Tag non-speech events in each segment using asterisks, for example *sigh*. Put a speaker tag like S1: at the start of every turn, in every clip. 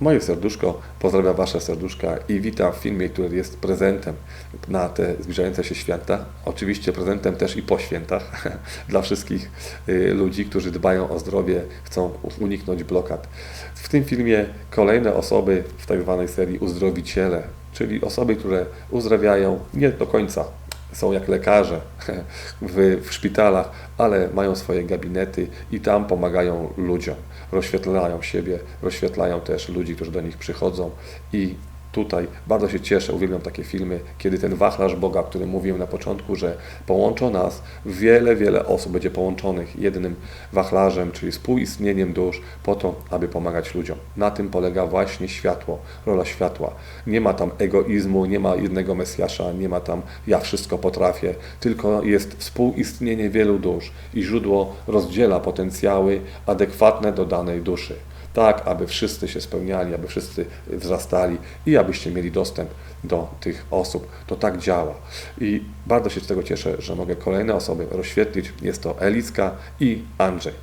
S1: Moje serduszko pozdrawia Wasze serduszka i witam w filmie, który jest prezentem na te zbliżające się święta. Oczywiście prezentem też i po świętach *laughs* dla wszystkich y, ludzi, którzy dbają o zdrowie, chcą uniknąć blokad. W tym filmie kolejne osoby w tak zwanej serii uzdrowiciele, czyli osoby, które uzdrawiają nie do końca są jak lekarze *laughs* w, w szpitalach, ale mają swoje gabinety i tam pomagają ludziom, rozświetlają siebie, rozświetlają też ludzi, którzy do nich przychodzą i tutaj bardzo się cieszę, uwielbiam takie filmy, kiedy ten wachlarz Boga, o którym mówiłem na początku, że połączą nas, wiele, wiele osób będzie połączonych jednym wachlarzem, czyli współistnieniem dusz, po to, aby pomagać ludziom. Na tym polega właśnie światło, rola światła. Nie ma tam egoizmu, nie ma jednego Mesjasza, nie ma tam ja wszystko potrafię, tylko jest współistnienie wielu dusz i źródło rozdziela potencjały adekwatne do danej duszy tak aby wszyscy się spełniali, aby wszyscy wzrastali i abyście mieli dostęp do tych osób. To tak działa. I bardzo się z tego cieszę, że mogę kolejne osoby rozświetlić. Jest to Eliska i Andrzej.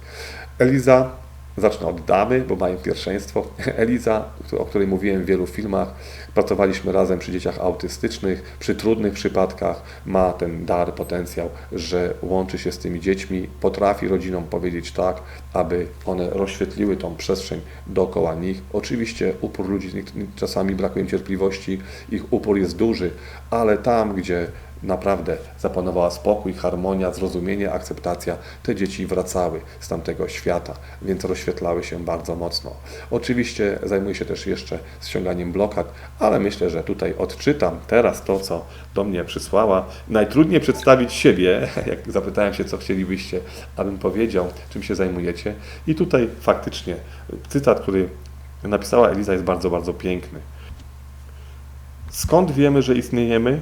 S1: Eliza Zacznę od damy, bo mają pierwszeństwo. *laughs* Eliza, o której mówiłem w wielu filmach, pracowaliśmy razem przy dzieciach autystycznych, przy trudnych przypadkach, ma ten dar, potencjał, że łączy się z tymi dziećmi, potrafi rodzinom powiedzieć tak, aby one rozświetliły tą przestrzeń dookoła nich. Oczywiście upór ludzi czasami brakuje cierpliwości, ich upór jest duży, ale tam, gdzie naprawdę zapanowała spokój, harmonia, zrozumienie, akceptacja. Te dzieci wracały z tamtego świata, więc rozświetlały się bardzo mocno. Oczywiście zajmuję się też jeszcze ściąganiem blokad, ale myślę, że tutaj odczytam teraz to, co do mnie przysłała. Najtrudniej przedstawić siebie, *laughs* jak zapytałem się, co chcielibyście, abym powiedział, czym się zajmujecie. I tutaj faktycznie cytat, który napisała Eliza, jest bardzo, bardzo piękny. Skąd wiemy, że istniejemy?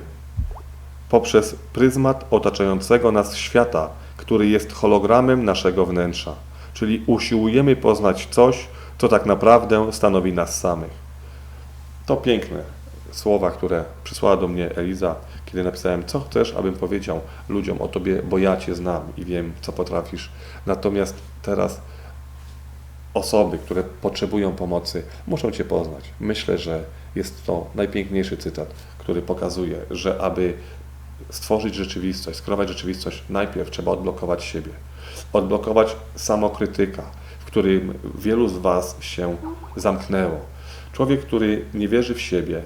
S1: poprzez pryzmat otaczającego nas świata, który jest hologramem naszego wnętrza, czyli usiłujemy poznać coś, co tak naprawdę stanowi nas samych. To piękne słowa, które przysłała do mnie Eliza, kiedy napisałem, co chcesz, abym powiedział ludziom o Tobie, bo ja Cię znam i wiem, co potrafisz. Natomiast teraz osoby, które potrzebują pomocy, muszą Cię poznać. Myślę, że jest to najpiękniejszy cytat, który pokazuje, że aby stworzyć rzeczywistość, skrować rzeczywistość, najpierw trzeba odblokować siebie. Odblokować samokrytyka, w którym wielu z Was się zamknęło. Człowiek, który nie wierzy w siebie,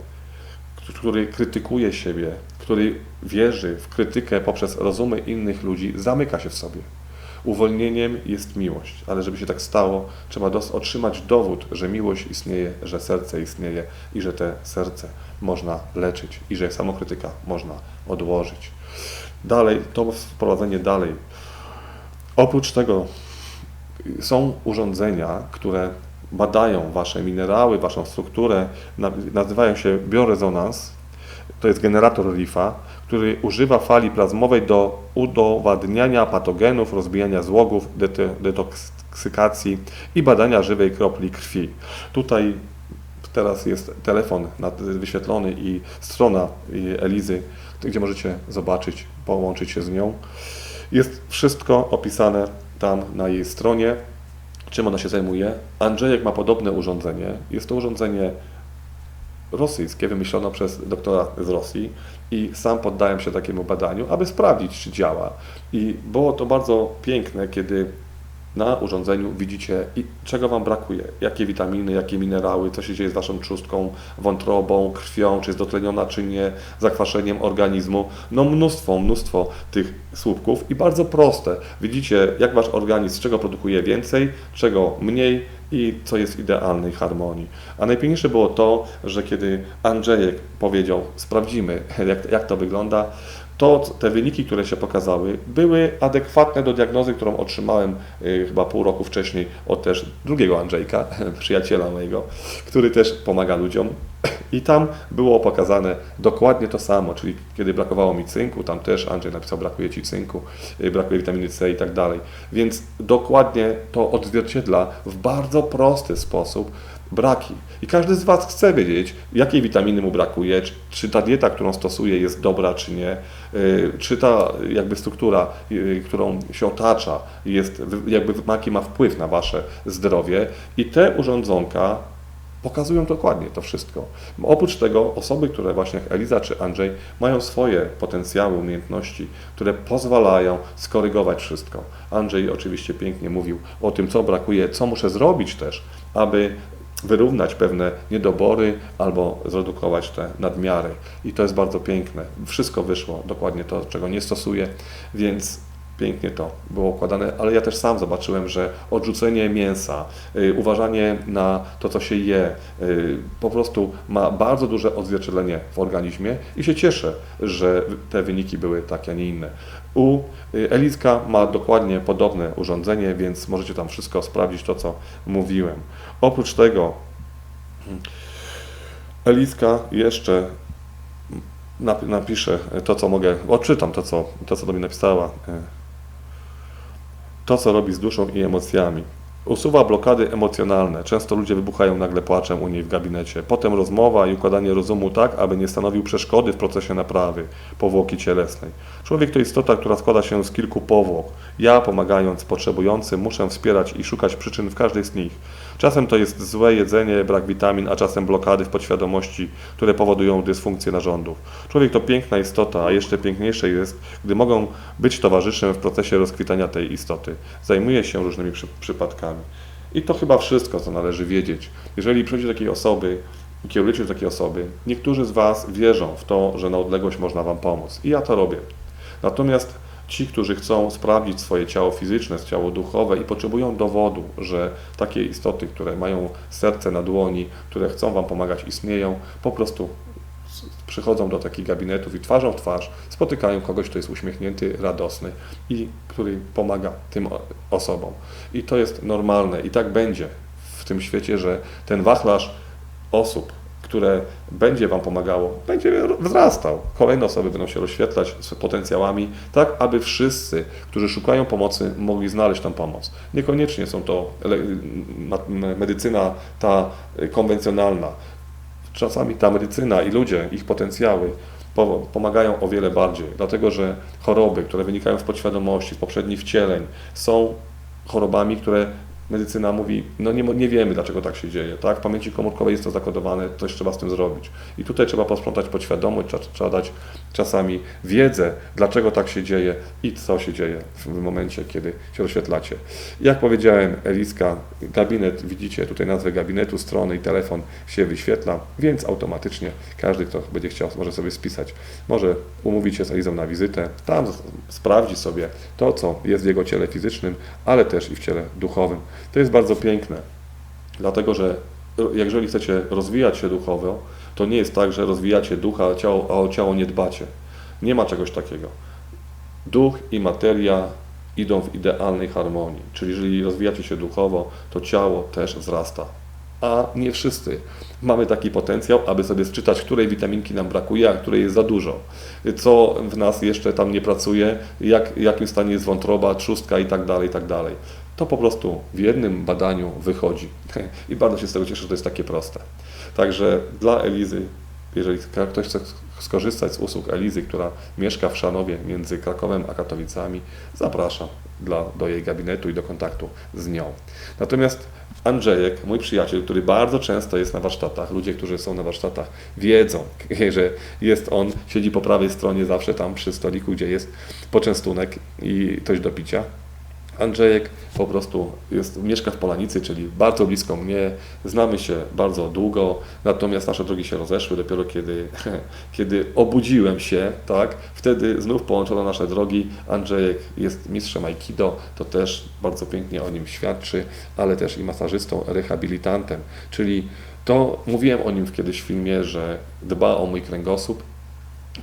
S1: który krytykuje siebie, który wierzy w krytykę poprzez rozumy innych ludzi, zamyka się w sobie. Uwolnieniem jest miłość, ale żeby się tak stało, trzeba otrzymać dowód, że miłość istnieje, że serce istnieje i że te serce można leczyć i że samokrytyka można odłożyć. Dalej, to wprowadzenie dalej. Oprócz tego są urządzenia, które badają Wasze minerały, Waszą strukturę, nazywają się biorezonans. To jest generator RIFA, który używa fali plazmowej do udowadniania patogenów, rozbijania złogów, detoksykacji i badania żywej kropli krwi. Tutaj teraz jest telefon wyświetlony i strona Elizy, gdzie możecie zobaczyć, połączyć się z nią. Jest wszystko opisane tam na jej stronie, czym ona się zajmuje. Andrzejek ma podobne urządzenie. Jest to urządzenie rosyjskie, wymyślono przez doktora z Rosji i sam poddałem się takiemu badaniu, aby sprawdzić, czy działa. I było to bardzo piękne, kiedy na urządzeniu widzicie, czego Wam brakuje, jakie witaminy, jakie minerały, co się dzieje z Waszą trzustką, wątrobą, krwią, czy jest dotleniona, czy nie, zakwaszeniem organizmu. No mnóstwo, mnóstwo tych słupków i bardzo proste. Widzicie, jak Wasz organizm, czego produkuje więcej, czego mniej i co jest idealnej harmonii. A najpiękniejsze było to, że kiedy Andrzejek powiedział, sprawdzimy, *laughs* jak, jak to wygląda, to te wyniki, które się pokazały, były adekwatne do diagnozy, którą otrzymałem y, chyba pół roku wcześniej od też drugiego Andrzejka, *laughs* przyjaciela mojego, który też pomaga ludziom. *clears throat* I tam było pokazane dokładnie to samo, czyli kiedy brakowało mi cynku, tam też Andrzej napisał, brakuje ci cynku, y, brakuje witaminy C i tak dalej. Więc dokładnie to odzwierciedla w bardzo prosty sposób braki. I każdy z Was chce wiedzieć, jakiej witaminy mu brakuje, czy, ta dieta, którą stosuje, jest dobra, czy nie, y, czy ta jakby struktura, y, którą się otacza, jest, jakby ma wpływ na Wasze zdrowie. I te urządzonka pokazują dokładnie to wszystko. Oprócz tego osoby, które właśnie jak Eliza czy Andrzej mają swoje potencjały, umiejętności, które pozwalają skorygować wszystko. Andrzej oczywiście pięknie mówił o tym, co brakuje, co muszę zrobić też, aby wyrównać pewne niedobory albo zredukować te nadmiary. I to jest bardzo piękne. Wszystko wyszło, dokładnie to, czego nie stosuję, więc pięknie to było układane, ale ja też sam zobaczyłem, że odrzucenie mięsa, y, uważanie na to, co się je, y, po prostu ma bardzo duże odzwierciedlenie w organizmie i się cieszę, że te wyniki były takie, a nie inne. U y, Eliska ma dokładnie podobne urządzenie, więc możecie tam wszystko sprawdzić, to co mówiłem. Oprócz tego Eliska jeszcze napiszę to, co mogę, odczytam to, co, to, co do mnie napisała to, co robi z duszą i emocjami. Usuwa blokady emocjonalne. Często ludzie wybuchają nagle płaczem u niej w gabinecie. Potem rozmowa i układanie rozumu tak, aby nie stanowił przeszkody w procesie naprawy powłoki cielesnej. Człowiek to istota, która składa się z kilku powłok. Ja, pomagając potrzebującym, muszę wspierać i szukać przyczyn w każdej z nich. Czasem to jest złe jedzenie, brak witamin, a czasem blokady w podświadomości, które powodują dysfunkcję narządów. Człowiek to piękna istota, a jeszcze piękniejsze jest, gdy mogą być towarzyszem w procesie rozkwitania tej istoty. Zajmuje się różnymi przy, przypadkami. I to chyba wszystko, co należy wiedzieć. Jeżeli przyjdzie takiej osoby, kierujecie takiej osoby, niektórzy z Was wierzą w to, że na odległość można Wam pomóc. I ja to robię. Natomiast ci, którzy chcą sprawdzić swoje ciało fizyczne, ciało duchowe i potrzebują dowodu, że takie istoty, które mają serce na dłoni, które chcą Wam pomagać, istnieją, po prostu przychodzą do takich gabinetów i twarzą w twarz spotykają kogoś, kto jest uśmiechnięty, radosny i który pomaga tym osobom. I to jest normalne i tak będzie w tym świecie, że ten wachlarz osób, które będzie Wam pomagało, będzie wzrastał. Kolejne osoby będą się rozświetlać z potencjałami, tak aby wszyscy, którzy szukają pomocy, mogli znaleźć tą pomoc. Niekoniecznie są to medycyna ta konwencjonalna. Czasami ta medycyna i ludzie, ich potencjały pomagają o wiele bardziej, dlatego że choroby, które wynikają z podświadomości, z poprzednich wcieleń, są chorobami, które medycyna mówi, no nie, nie wiemy, dlaczego tak się dzieje, tak? W pamięci komórkowej jest to zakodowane, coś trzeba z tym zrobić. I tutaj trzeba posprzątać podświadomość, trzeba, trzeba dać czasami wiedzę, dlaczego tak się dzieje i co się dzieje w momencie, kiedy się rozświetlacie. Jak powiedziałem, Eliska, gabinet, widzicie tutaj nazwę gabinetu, strony i telefon się wyświetla, więc automatycznie każdy, kto będzie chciał, może sobie spisać. Może umówić się z Elizą na wizytę, tam sprawdzi sobie to, co jest w jego ciele fizycznym, ale też i w ciele duchowym. To jest bardzo piękne, dlatego że jeżeli chcecie rozwijać się duchowo, to nie jest tak, że rozwijacie ducha, a, ciało, a o ciało nie dbacie. Nie ma czegoś takiego. Duch i materia idą w idealnej harmonii. Czyli jeżeli rozwijacie się duchowo, to ciało też wzrasta. A nie wszyscy mamy taki potencjał, aby sobie sczytać, której witaminki nam brakuje, a której jest za dużo. Co w nas jeszcze tam nie pracuje, jak, jakim stanie jest wątroba, trzustka i tak dalej, i tak dalej to po prostu w jednym badaniu wychodzi. *laughs* I bardzo się z tego cieszę, że to jest takie proste. Także dla Elizy, jeżeli ktoś chce skorzystać z usług Elizy, która mieszka w Szanowie między Krakowem a Katowicami, zapraszam dla, do jej gabinetu i do kontaktu z nią. Natomiast Andrzejek, mój przyjaciel, który bardzo często jest na warsztatach, ludzie, którzy są na warsztatach, wiedzą, *laughs* że jest on, siedzi po prawej stronie zawsze tam przy stoliku, gdzie jest poczęstunek i coś do picia. Andrzejek po prostu jest, mieszka w Polanicy, czyli bardzo blisko mnie, znamy się bardzo długo, natomiast nasze drogi się rozeszły dopiero kiedy, *laughs* kiedy obudziłem się, tak, wtedy znów połączono nasze drogi. Andrzejek jest mistrzem Aikido, to też bardzo pięknie o nim świadczy, ale też i masażystą, rehabilitantem, czyli to mówiłem o nim kiedyś w filmie, że dba o mój kręgosłup,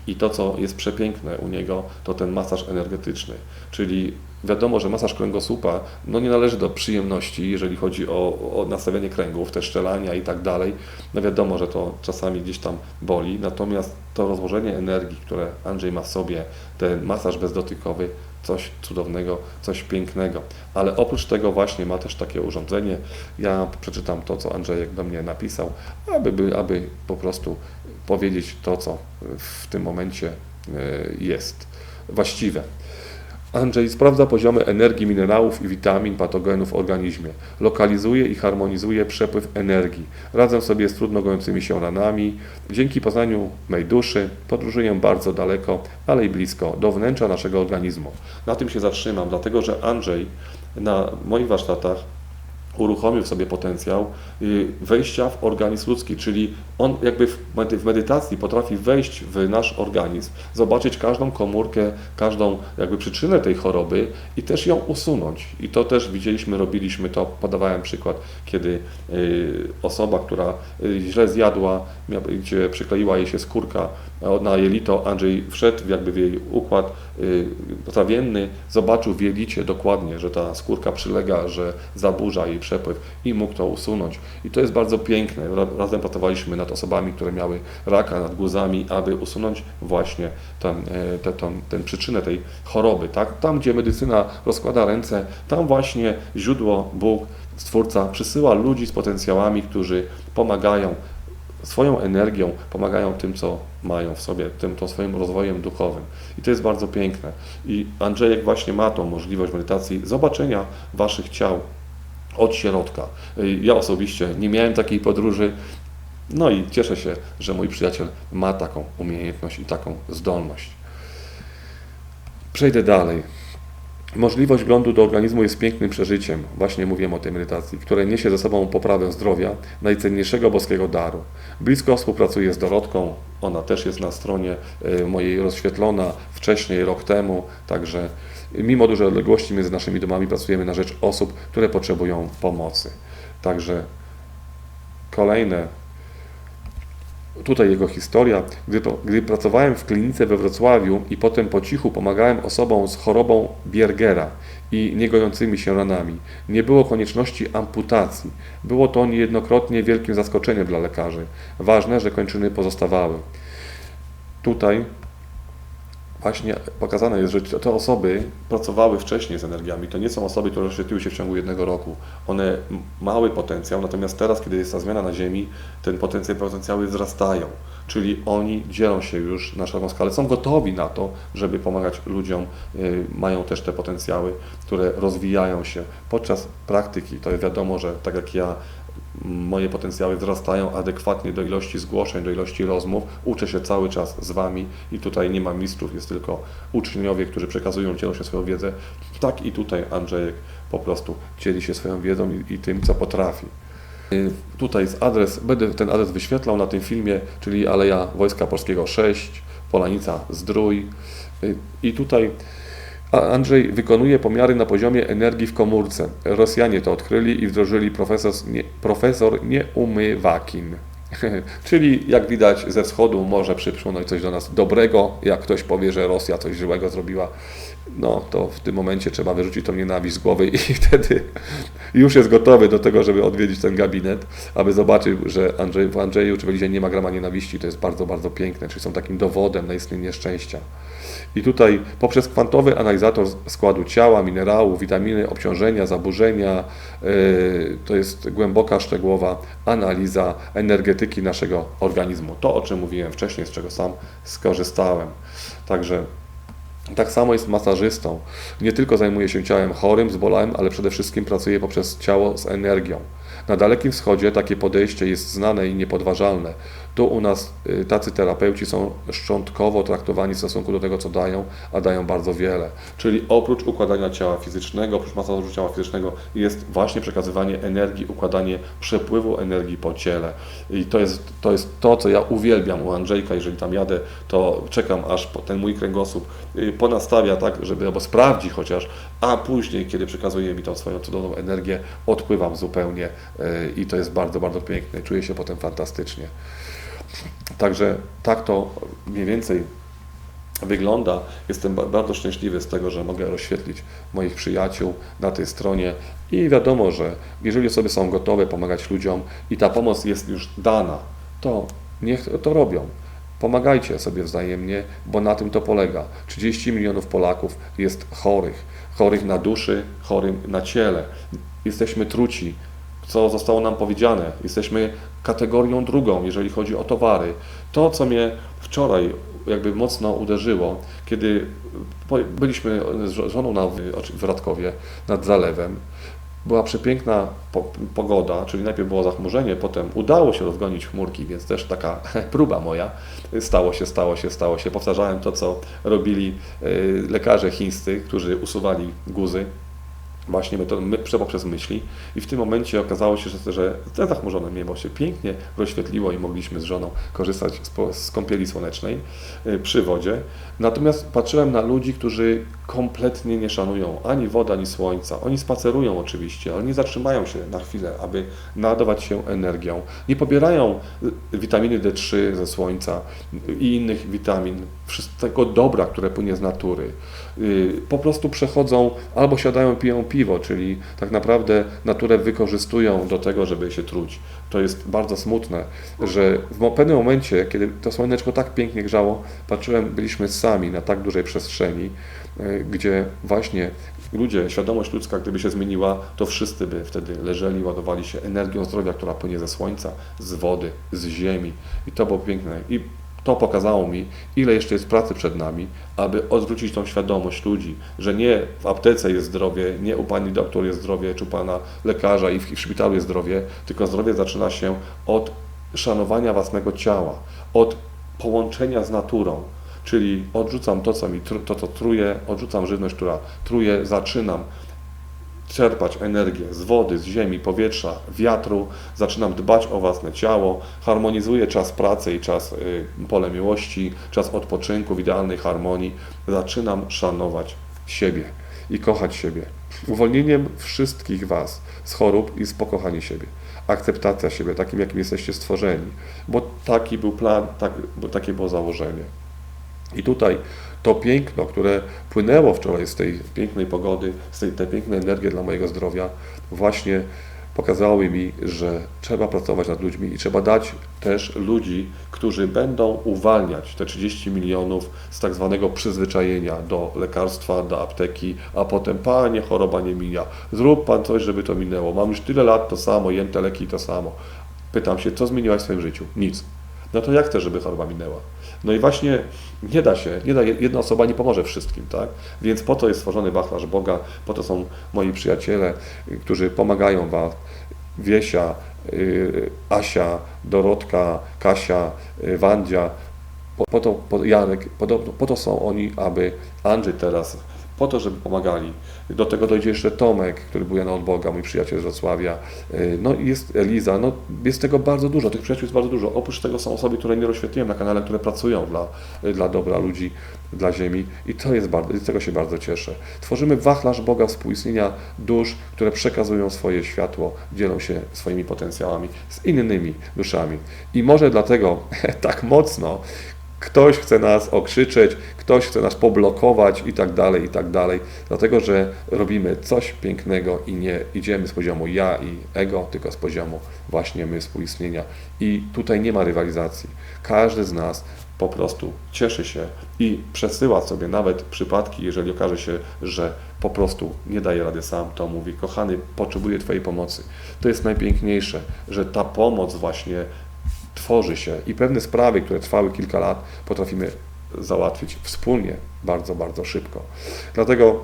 S1: i to, co jest przepiękne u niego, to ten masaż energetyczny, czyli wiadomo, że masaż kręgosłupa no nie należy do przyjemności, jeżeli chodzi o, o nastawienie kręgów, te szczelania i tak dalej. No wiadomo, że to czasami gdzieś tam boli, natomiast to rozłożenie energii, które Andrzej ma w sobie, ten masaż bezdotykowy, coś cudownego, coś pięknego. Ale oprócz tego właśnie ma też takie urządzenie. Ja przeczytam to, co Andrzejek do mnie napisał, aby, aby po prostu powiedzieć to, co w tym momencie e, jest właściwe. Andrzej sprawdza poziomy energii, minerałów i witamin, patogenów w organizmie. Lokalizuje i harmonizuje przepływ energii. Radzę sobie z trudno gojącymi się ranami. Dzięki poznaniu mej duszy podróżuję bardzo daleko, ale i blisko, do wnętrza naszego organizmu. Na tym się zatrzymam, dlatego że Andrzej na moich warsztatach uruchomił w sobie potencjał y, wejścia w organizm ludzki, czyli on jakby w medy- w medytacji potrafi wejść w nasz organizm, zobaczyć każdą komórkę, każdą jakby przyczynę tej choroby i też ją usunąć. I to też widzieliśmy, robiliśmy to, podawałem przykład, kiedy y, osoba, która y, źle zjadła, gdzie przykleiła jej się skórka na jelito, Andrzej wszedł jakby w jej układ trawienny, zobaczył w jelicie dokładnie, że ta skórka przylega, że zaburza jej przepływ i mógł to usunąć. I to jest bardzo piękne. Ra- Razem pracowaliśmy nad osobami, które miały raka, nad guzami, aby usunąć właśnie ten, e, te, tą, ten przyczynę tej choroby. Tak? Tam, gdzie medycyna rozkłada ręce, tam właśnie źródło, Bóg, Stwórca przysyła ludzi z potencjałami, którzy pomagają swoją energią, pomagają tym, co mają w sobie, tym to swoim rozwojem duchowym. I to jest bardzo piękne. I Andrzejek właśnie ma tą możliwość medytacji, zobaczenia Waszych ciał od środka. Y, Ja osobiście nie miałem takiej podróży, no i cieszę się, że mój przyjaciel ma taką umiejętność i taką zdolność. Przejdę dalej. Możliwość wglądu do organizmu jest pięknym przeżyciem, właśnie mówiłem o tej medytacji, które niesie ze sobą poprawę zdrowia, najcenniejszego boskiego daru. Blisko współpracuję z Dorotką, ona też jest na stronie y, mojej rozświetlona wcześniej, rok temu, także mimo dużej odległości między naszymi domami pracujemy na rzecz osób, które potrzebują pomocy. Także kolejne Tutaj jego historia. Gdy, gdy pracowałem w klinice we Wrocławiu i potem po cichu pomagałem osobom z chorobą Biergera i niegojącymi się ranami, nie było konieczności amputacji. Było to niejednokrotnie wielkim zaskoczeniem dla lekarzy. Ważne, że kończyny pozostawały. Tutaj właśnie pokazane jest, że te osoby pracowały wcześniej z energiami. To nie są osoby, które rozświetliły się w ciągu jednego roku. One mały potencjał, natomiast teraz, kiedy jest ta zmiana na Ziemi, ten potencjał, potencjały wzrastają. Czyli oni dzielą się już na szeroką skalę, są gotowi na to, żeby pomagać ludziom, y, mają też te potencjały, które rozwijają się podczas praktyki. To wiadomo, że tak jak ja moje potencjały wzrastają adekwatnie do ilości zgłoszeń, do ilości rozmów. Uczę się cały czas z Wami i tutaj nie ma mistrzów, jest tylko uczniowie, którzy przekazują, dzielą się swoją wiedzę. Tak i tutaj Andrzejek po prostu dzieli się swoją wiedzą i, i tym, co potrafi. Y, Tutaj jest adres, będę ten adres wyświetlał na tym filmie, czyli Aleja Wojska Polskiego 6, Polanica Zdrój. Y, I tutaj Andrzej wykonuje pomiary na poziomie energii w komórce. Rosjanie to odkryli i wdrożyli profesor, nie, profesor Nieumywakin. *laughs* Czyli jak widać ze wschodu może przypłynąć coś do nas dobrego, jak ktoś powie, że Rosja coś złego zrobiła, no to w tym momencie trzeba wyrzucić tą nienawiść z głowy i *laughs* wtedy już jest gotowy do tego, żeby odwiedzić ten gabinet, aby zobaczył, że Andrzej, w Andrzeju czy w Elizie nie ma grama nienawiści. To jest bardzo, bardzo piękne, czyli są takim dowodem na istnienie szczęścia. I tutaj poprzez kwantowy analizator składu ciała, minerałów, witaminy, obciążenia, zaburzenia, yy, to jest głęboka, szczegółowa analiza energetyki naszego organizmu. To, o czym mówiłem wcześniej, z czego sam skorzystałem. Także tak samo jest masażystą. Nie tylko zajmuje się ciałem chorym, zbolałym, ale przede wszystkim pracuje poprzez ciało z energią. Na Dalekim Wschodzie takie podejście jest znane i niepodważalne. Tu u nas y, tacy terapeuci są szczątkowo traktowani w stosunku do tego, co dają, a dają bardzo wiele. Czyli oprócz układania ciała fizycznego, oprócz masażu ciała fizycznego jest właśnie przekazywanie energii, układanie przepływu energii po ciele. I to jest to, jest to co ja uwielbiam u Andrzejka. Jeżeli tam jadę, to czekam, aż ten mój kręgosłup y, ponastawia tak, żeby albo sprawdzi chociaż, a później, kiedy przekazuje mi tą swoją cudowną energię, odpływam zupełnie y, i to jest bardzo, bardzo piękne. Czuję się potem fantastycznie. Także tak to mniej więcej wygląda. Jestem ba- bardzo szczęśliwy z tego, że mogę rozświetlić moich przyjaciół na tej stronie i wiadomo, że jeżeli osoby są gotowe pomagać ludziom i ta pomoc jest już dana, to niech to robią. Pomagajcie sobie wzajemnie, bo na tym to polega. 30 milionów Polaków jest chorych. Chorych na duszy, chorych na ciele. Jesteśmy truci co zostało nam powiedziane. Jesteśmy kategorią drugą, jeżeli chodzi o towary. To, co mnie wczoraj jakby mocno uderzyło, kiedy byliśmy z żoną na, w Radkowie nad zalewem. Była przepiękna pogoda, czyli najpierw było zachmurzenie, potem udało się rozgonić chmurki, więc też taka *laughs* próba moja. Stało się, stało się, stało się. Powtarzałem to, co robili y, lekarze chińscy, którzy usuwali guzy właśnie my, poprzez myśli i w tym momencie okazało się, że, że te zachmurzone niebo się pięknie rozświetliło i mogliśmy z żoną korzystać z, z kąpieli słonecznej y, przy wodzie. Natomiast patrzyłem na ludzi, którzy kompletnie nie szanują ani wody, ani słońca. Oni spacerują oczywiście, ale nie zatrzymają się na chwilę, aby naładować się energią. Nie pobierają y, witaminy D3 ze słońca i innych witamin, wszystkiego dobra, które płynie z natury. Y, po prostu przechodzą albo siadają, piją piwo, czyli tak naprawdę naturę wykorzystują do tego, żeby się truć. To jest bardzo smutne, że w pewnym momencie, kiedy to słoneczko tak pięknie grzało, patrzyłem, byliśmy sami na tak dużej przestrzeni, y, gdzie właśnie ludzie, świadomość ludzka, gdyby się zmieniła, to wszyscy by wtedy leżeli, ładowali się energią zdrowia, która płynie ze słońca, z wody, z ziemi. I to było piękne. I to pokazało mi, ile jeszcze jest pracy przed nami, aby odwrócić tą świadomość ludzi, że nie w aptece jest zdrowie, nie u pani doktor jest zdrowie, czy u pana lekarza i w, i w szpitalu jest zdrowie, tylko zdrowie zaczyna się od szanowania własnego ciała, od połączenia z naturą. Czyli odrzucam to, co mi to, co truje, odrzucam żywność, która truje, zaczynam czerpać energię z wody, z ziemi, powietrza, wiatru, zaczynam dbać o własne ciało, harmonizuję czas pracy i czas y, pole miłości, czas odpoczynku w idealnej harmonii, zaczynam szanować siebie i kochać siebie. Uwolnieniem wszystkich Was z chorób i z pokochania siebie. Akceptacja siebie, takim jakim jesteście stworzeni, bo taki był plan, tak, bo takie było założenie. I tutaj to piękno, które płynęło wczoraj z tej pięknej pogody, z tej, tej pięknej energii dla mojego zdrowia, właśnie pokazały mi, że trzeba pracować nad ludźmi i trzeba dać też ludzi, którzy będą uwalniać te 30 milionów z tak zwanego przyzwyczajenia do lekarstwa, do apteki, a potem, panie, choroba nie mija, zrób pan coś, żeby to minęło. Mam już tyle lat to samo, jem te leki to samo. Pytam się, co zmieniłaś w swoim życiu? Nic. No to jak chcesz, żeby choroba minęła? No i właśnie nie da się, nie da, jedna osoba nie pomoże wszystkim, tak? Więc po to jest stworzony wachlarz Boga, po to są moi przyjaciele, którzy pomagają Wam. Wiesia, y, Asia, Dorotka, Kasia, y, Wandzia, po, po to po, Jarek, podobno, po to są oni, aby Andrzej teraz po to, żeby pomagali. Do tego dojdzie jeszcze Tomek, który był od Boga, mój przyjaciel z Wrocławia. Y, no i jest Eliza. No, jest tego bardzo dużo, tych przyjaciół jest bardzo dużo. Oprócz tego są osoby, które nie rozświetliłem na kanale, które pracują dla, dla dobra ludzi, dla ziemi i to jest bardzo, z tego się bardzo cieszę. Tworzymy wachlarz Boga współistnienia dusz, które przekazują swoje światło, dzielą się swoimi potencjałami z innymi duszami. I może dlatego *laughs* tak mocno Ktoś chce nas okrzyczeć, ktoś chce nas poblokować i tak dalej, i tak dalej, dlatego że robimy coś pięknego i nie idziemy z poziomu ja i ego, tylko z poziomu właśnie my współistnienia. I tutaj nie ma rywalizacji. Każdy z nas po prostu cieszy się i przesyła sobie nawet przypadki, jeżeli okaże się, że po prostu nie daje rady sam, to mówi, kochany, potrzebuję Twojej pomocy. To jest najpiękniejsze, że ta pomoc właśnie tworzy się i pewne sprawy, które trwały kilka lat, potrafimy załatwić wspólnie bardzo, bardzo szybko. Dlatego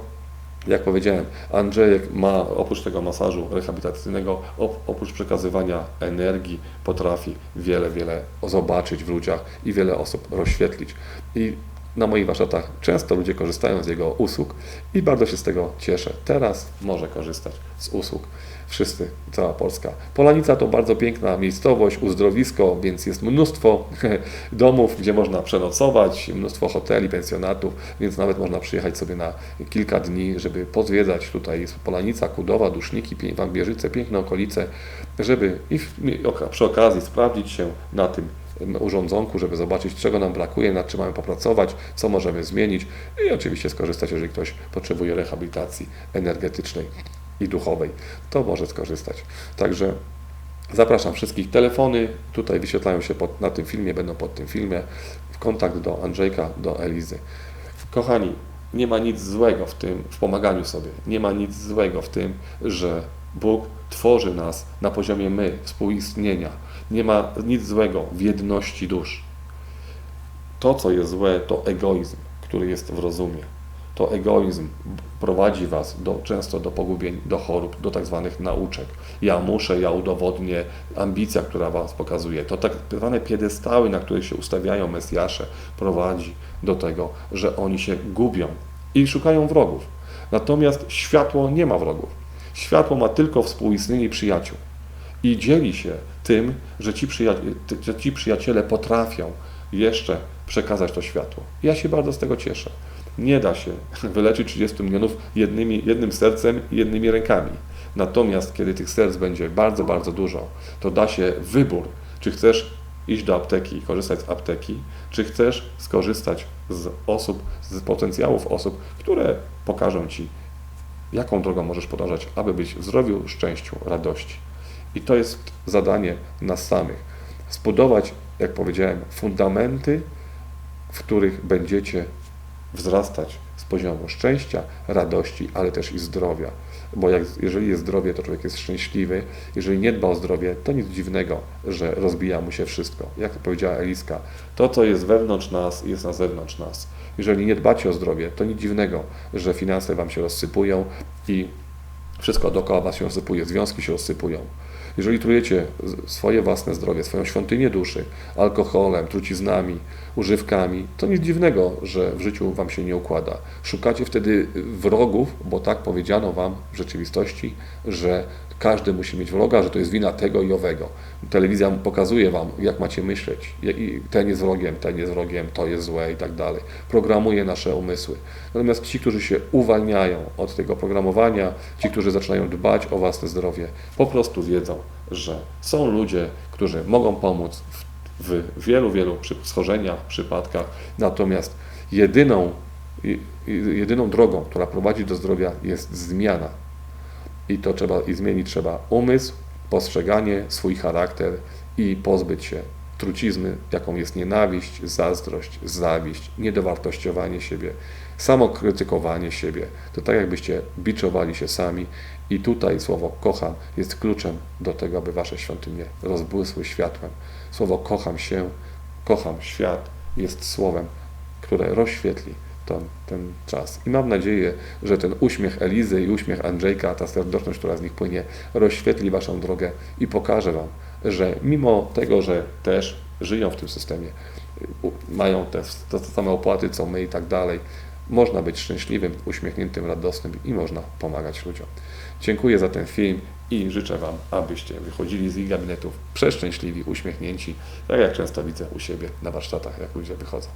S1: jak powiedziałem, Andrzejek ma oprócz tego masażu rehabilitacyjnego, oprócz przekazywania energii, potrafi wiele, wiele zobaczyć w ludziach i wiele osób rozświetlić. I na moich warsztatach często ludzie korzystają z jego usług i bardzo się z tego cieszę. Teraz może korzystać z usług wszyscy, cała Polska. Polanica to bardzo piękna miejscowość, uzdrowisko, więc jest mnóstwo *laughs* domów, gdzie można przenocować, mnóstwo hoteli, pensjonatów, więc nawet można przyjechać sobie na kilka dni, żeby pozwiedzać. Tutaj jest Polanica, Kudowa, Duszniki, Wambierzyce, piękne okolice, żeby i przy okazji sprawdzić się na tym urządzonku, żeby zobaczyć, czego nam brakuje, nad czym mamy popracować, co możemy zmienić i oczywiście skorzystać, jeżeli ktoś potrzebuje rehabilitacji energetycznej i duchowej, to może skorzystać. Także zapraszam wszystkich. Telefony tutaj wyświetlają się pod, na tym filmie, będą pod tym filmie. Kontakt do Andrzejka, do Elizy. Kochani, nie ma nic złego w tym, w pomaganiu sobie. Nie ma nic złego w tym, że Bóg tworzy nas na poziomie my, współistnienia. Nie ma nic złego w jedności dusz. To, co jest złe, to egoizm, który jest w rozumie. To egoizm prowadzi Was do, często do pogubień, do chorób, do tak zwanych nauczek. Ja muszę, ja udowodnię, ambicja, która Was pokazuje. To tak zwane piedestały, na których się ustawiają Mesjasze, prowadzi do tego, że oni się gubią i szukają wrogów. Natomiast światło nie ma wrogów. Światło ma tylko współistnienie przyjaciół. I dzieli się tym, że ci, przyja- że ci przyjaciele potrafią jeszcze przekazać to światło. Ja się bardzo z tego cieszę. Nie da się wyleczyć 30 milionów jednymi, jednym sercem i jednymi rękami. Natomiast kiedy tych serc będzie bardzo, bardzo dużo, to da się wybór, czy chcesz iść do apteki i korzystać z apteki, czy chcesz skorzystać z osób, z potencjałów osób, które pokażą Ci, jaką drogą możesz podążać, aby być w zdrowiu, szczęściu, radości. I to jest zadanie nas samych. Zbudować, jak powiedziałem, fundamenty, w których będziecie wzrastać z poziomu szczęścia, radości, ale też i zdrowia. Bo jak, jeżeli jest zdrowie, to człowiek jest szczęśliwy. Jeżeli nie dba o zdrowie, to nic dziwnego, że rozbija mu się wszystko. Jak powiedziała Eliska, to, co jest wewnątrz nas, jest na zewnątrz nas. Jeżeli nie dbacie o zdrowie, to nic dziwnego, że finanse wam się rozsypują i wszystko dookoła was się rozsypuje, związki się rozsypują. Jeżeli trujecie swoje własne zdrowie, swoją świątynię duszy alkoholem, truciznami, używkami, to nic dziwnego, że w życiu wam się nie układa. Szukacie wtedy wrogów, bo tak powiedziano wam w rzeczywistości, że każdy musi mieć wroga, że to jest wina tego i owego. Telewizja pokazuje wam, jak macie myśleć. Ten jest wrogiem, ten jest wrogiem, to jest złe i tak dalej. Programuje nasze umysły. Natomiast ci, którzy się uwalniają od tego programowania, ci, którzy zaczynają dbać o własne zdrowie, po prostu wiedzą, że są ludzie, którzy mogą pomóc w wielu, wielu schorzeniach, przypadkach. Natomiast jedyną, jedyną drogą, która prowadzi do zdrowia jest zmiana i to trzeba i zmienić trzeba umysł, postrzeganie, swój charakter i pozbyć się trucizny, jaką jest nienawiść, zazdrość, zawiść, niedowartościowanie siebie, samokrytykowanie siebie. To tak jakbyście biczowali się sami i tutaj słowo kocham jest kluczem do tego, aby wasze świątynie rozbłysły światłem. Słowo kocham się, kocham świat jest słowem, które rozświetli ten, ten czas. I mam nadzieję, że ten uśmiech Elizy i uśmiech Andrzejka, ta serdeczność, która z nich płynie, rozświetli Waszą drogę i pokaże Wam, że mimo tego, że też żyją w tym systemie, mają te, te same opłaty co my i tak dalej, można być szczęśliwym, uśmiechniętym, radosnym i można pomagać ludziom. Dziękuję za ten film i życzę Wam, abyście wychodzili z ich gabinetów przeszczęśliwi, uśmiechnięci, tak jak często widzę u siebie na warsztatach, jak ludzie wychodzą.